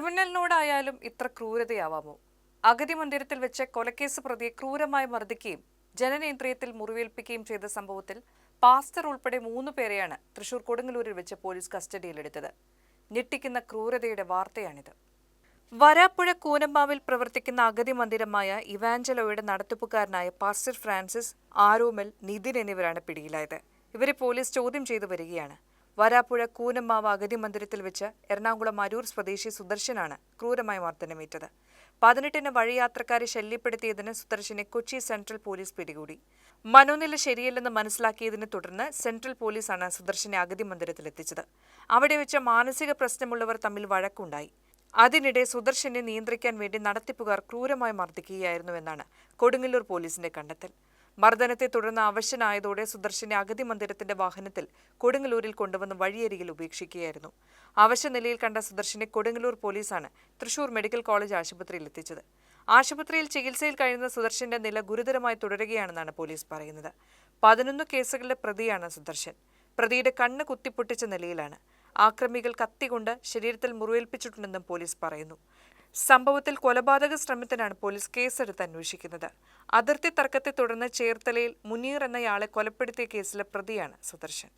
ക്രിമിനലിനോടായാലും ഇത്ര ക്രൂരതയാവാമോ? അഗതി മന്ദിരത്തിൽ വെച്ച് കൊലക്കേസ് പ്രതിയെ ക്രൂരമായി മർദ്ദിക്കുകയും ജനനേന്ദ്രിയത്തിൽ മുറിവേൽപ്പിക്കുകയും ചെയ്ത സംഭവത്തിൽ പാസ്റ്റർ ഉൾപ്പെടെ മൂന്നു പേരെയാണ് തൃശൂർ കൊടുങ്ങല്ലൂരിൽ വെച്ച് പോലീസ് കസ്റ്റഡിയിലെടുത്തത്. ഞെട്ടിക്കുന്ന ക്രൂരതയുടെ വാർത്തയാണിത്. വരാപ്പുഴ കൂനമ്പാവിൽ പ്രവർത്തിക്കുന്ന അഗതി മന്ദിരമായ ഇവാഞ്ചലോയുടെ നടത്തിപ്പുകാരനായ പാസ്റ്റർ ഫ്രാൻസിസ് ആരോമൽ നിതിൻ എന്നിവരാണ് പിടിയിലായത്. ഇവരെ പോലീസ് ചോദ്യം ചെയ്തു വരികയാണ്. വരാപ്പുഴ കൂനമ്മാവ് അഗതി മന്ദിരത്തിൽ വെച്ച് എറണാകുളം അരൂർ സ്വദേശി സുദർശനാണ് ക്രൂരമായി മർദ്ദനമേറ്റത് പതിനെട്ടിന് വഴിയാത്രക്കാരെ ശല്യപ്പെടുത്തിയതിന് സുദർശനെ കൊച്ചി സെൻട്രൽ പോലീസ് പിടികൂടി. മനോനില ശരിയല്ലെന്ന് മനസ്സിലാക്കിയതിനെ തുടർന്ന് സെൻട്രൽ പോലീസാണ് സുദർശനെ അഗതി മന്ദിരത്തിലെത്തിച്ചത് അവിടെ വെച്ച് മാനസിക പ്രശ്നമുള്ളവർ തമ്മിൽ വഴക്കുണ്ടായി. അതിനിടെ സുദർശനെ നിയന്ത്രിക്കാൻ വേണ്ടി നടത്തിപ്പുകാർ ക്രൂരമായി മർദ്ദിക്കുകയായിരുന്നുവെന്നാണ് കൊടുങ്ങല്ലൂർ പോലീസിന്റെ കണ്ടെത്തൽ. മർദ്ദനത്തെ തുടർന്ന് അവശനായതോടെ സുദർശനെ അഗതി മന്ദിരത്തിന്റെ വാഹനത്തിൽ കൊടുങ്ങല്ലൂരിൽ കൊണ്ടുവന്ന് വഴിയരികിൽ ഉപേക്ഷിക്കുകയായിരുന്നു. അവശനിലയിൽ കണ്ട സുദർശനെ കൊടുങ്ങല്ലൂർ പോലീസാണ് തൃശൂർ മെഡിക്കൽ കോളേജ് ആശുപത്രിയിൽ എത്തിച്ചത്. ആശുപത്രിയിൽ ചികിത്സയിൽ കഴിയുന്ന സുദർശന്റെ നില ഗുരുതരമായി തുടരുകയാണെന്നാണ് പോലീസ് പറയുന്നത്. പതിനൊന്ന് കേസുകളിലെ പ്രതിയാണ് സുദർശൻ. പ്രതിയുടെ കണ്ണ് കുത്തിപ്പൊട്ടിച്ച നിലയിലാണ്. ആക്രമികൾ കത്തികൊണ്ട് ശരീരത്തിൽ മുറിവേൽപ്പിച്ചിട്ടുണ്ടെന്നും പോലീസ് പറയുന്നു. സംഭവത്തിൽ കൊലപാതക ശ്രമത്തിനാണ് പോലീസ് കേസെടുത്ത് അന്വേഷിക്കുന്നത്. അതിർത്തി തർക്കത്തെ തുടർന്ന് ചേർത്തലയിൽ മുനീർ എന്നയാളെ കൊലപ്പെടുത്തിയ കേസിലെ പ്രതിയാണ് സുദർശൻ.